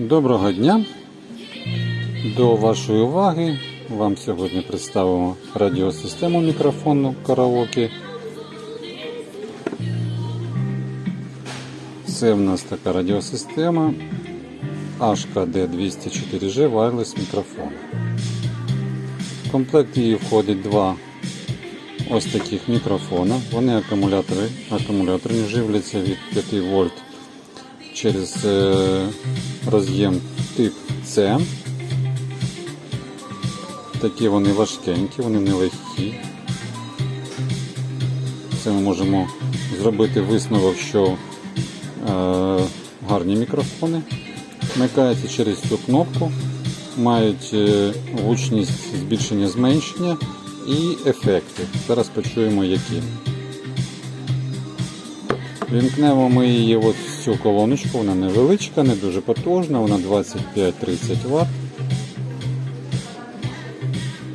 Доброго дня! До вашої уваги вам сьогодні представимо радіосистему мікрофонну караоке. Це в нас така радіосистема HKD204G Wireless мікрофон. В комплект її входить два ось таких мікрофона. Вони акумулятори, акумуляторні живляться від 5 вольт через е, роз'єм тип C. Такі вони важкенькі, вони не легкі. Це ми можемо зробити висновок, що е, гарні мікрофони. Вмикаються через цю кнопку, мають е, гучність збільшення зменшення і ефекти. Зараз почуємо які. Вімкнемо ми її от в цю колоночку, вона невеличка, не дуже потужна, вона 25-30 Вт.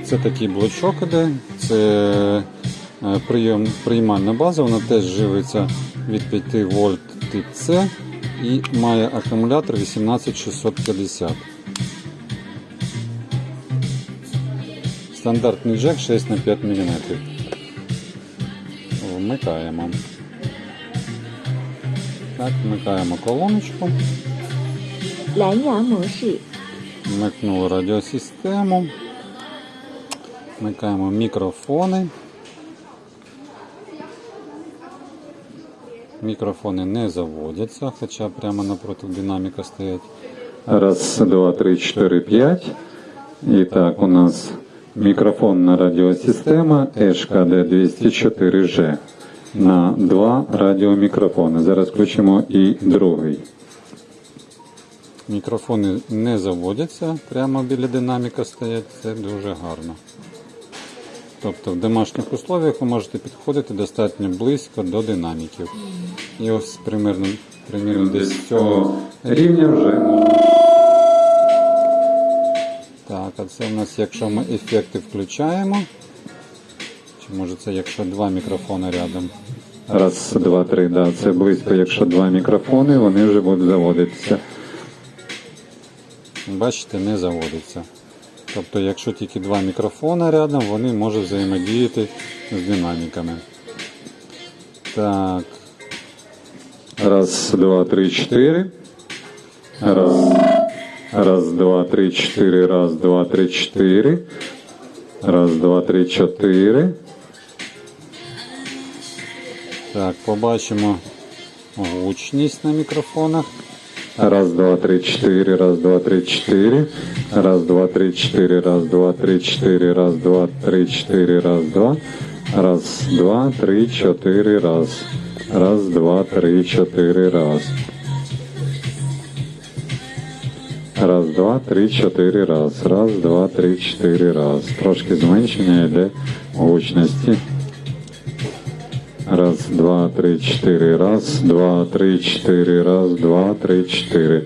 Це такий блочок іде, це е, прийом, приймальна база, вона теж живиться від 5 вольт тип С і має акумулятор 18650. Стандартний джек 6 на 5 мм. Вмикаємо. Так, вмикаємо колоночку. Вмикнули радіосистему. Вмикаємо мікрофони. Мікрофони не заводяться, хоча прямо напроти динаміка стоять. Раз, два, три, чотири, п'ять. І так, у нас мікрофонна радіосистема HKD 204G на два радіомікрофони. Зараз включимо і другий. Мікрофони не заводяться, прямо біля динаміка стоять, це дуже гарно. Тобто в домашніх условиях ви можете підходити достатньо близько до динаміків. І ось примерно, примерно десь з цього рівня вже можна. Так, а це у нас, якщо ми ефекти включаємо. Чи може це якщо два мікрофони рядом? Раз, два, три, да. Це близько, якщо два мікрофони, вони вже будуть заводитися. Бачите, не заводиться. Тобто, якщо тільки два мікрофона рядом, вони можуть взаємодіяти з динаміками. Так. Раз, два, три, чотири. Раз. Раз, два, три, чотири. Раз, два, три, чотири. Раз, два, три, чотири. Так, побачимо гучність на мікрофонах. Раз, два, три, чотири, раз, два, три, чотири. Раз, два, три, чотири, раз, два, три, чотири, раз, два, три, чотири, раз, два. Раз, два, три, чотири, раз. Раз, два, три, чотири, раз. Раз, два, три, чотири, раз. Раз, два, три, чотири, раз. Трошки зменшення йде гучності. Раз, два, три, чотири, раз, два, три, чотири, раз, два, три, чотири.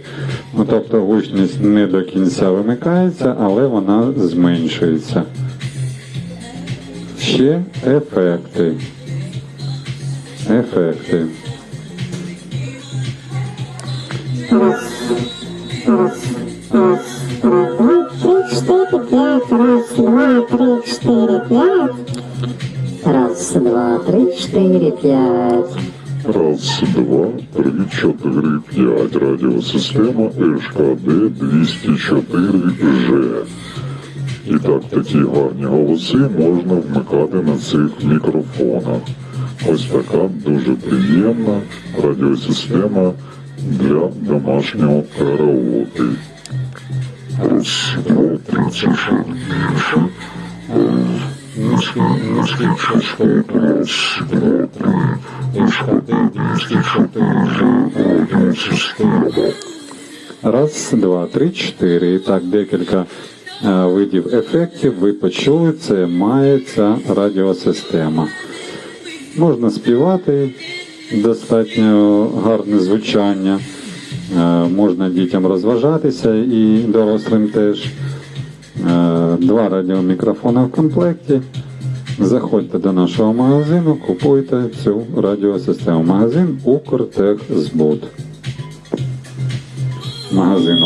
Ну, тобто гучність не до кінця вимикається, але вона зменшується. Ще ефекти. Ефекти. раз, два, три, четыре, пять, раз, два, три, четыре, пять. Раз, два, три, чотири, п'ять. Радіосистема ШКД 204G. І так, такі гарні голоси можна вмикати на цих мікрофонах. Ось така дуже приємна радіосистема для домашнього караоке. Це ще більше. Низький, низький. Раз, два, три. ШКД 204G радіосистема. Раз, два, три, чотири. І так, декілька е, видів ефектів ви почули, це має ця радіосистема. Можна співати, достатньо гарне звучання, можна дітям розважатися і дорослим теж. Е, Два радіомікрофони в комплекті. Заходьте до нашого магазину, купуйте цю радіосистему. Магазин Укртехзбуд. магазину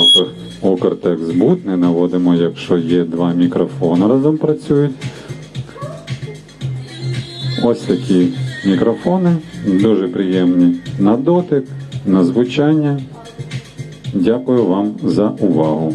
Укртекс Boot. Не наводимо, якщо є два мікрофони разом працюють. Ось такі мікрофони, дуже приємні на дотик, на звучання. Дякую вам за увагу.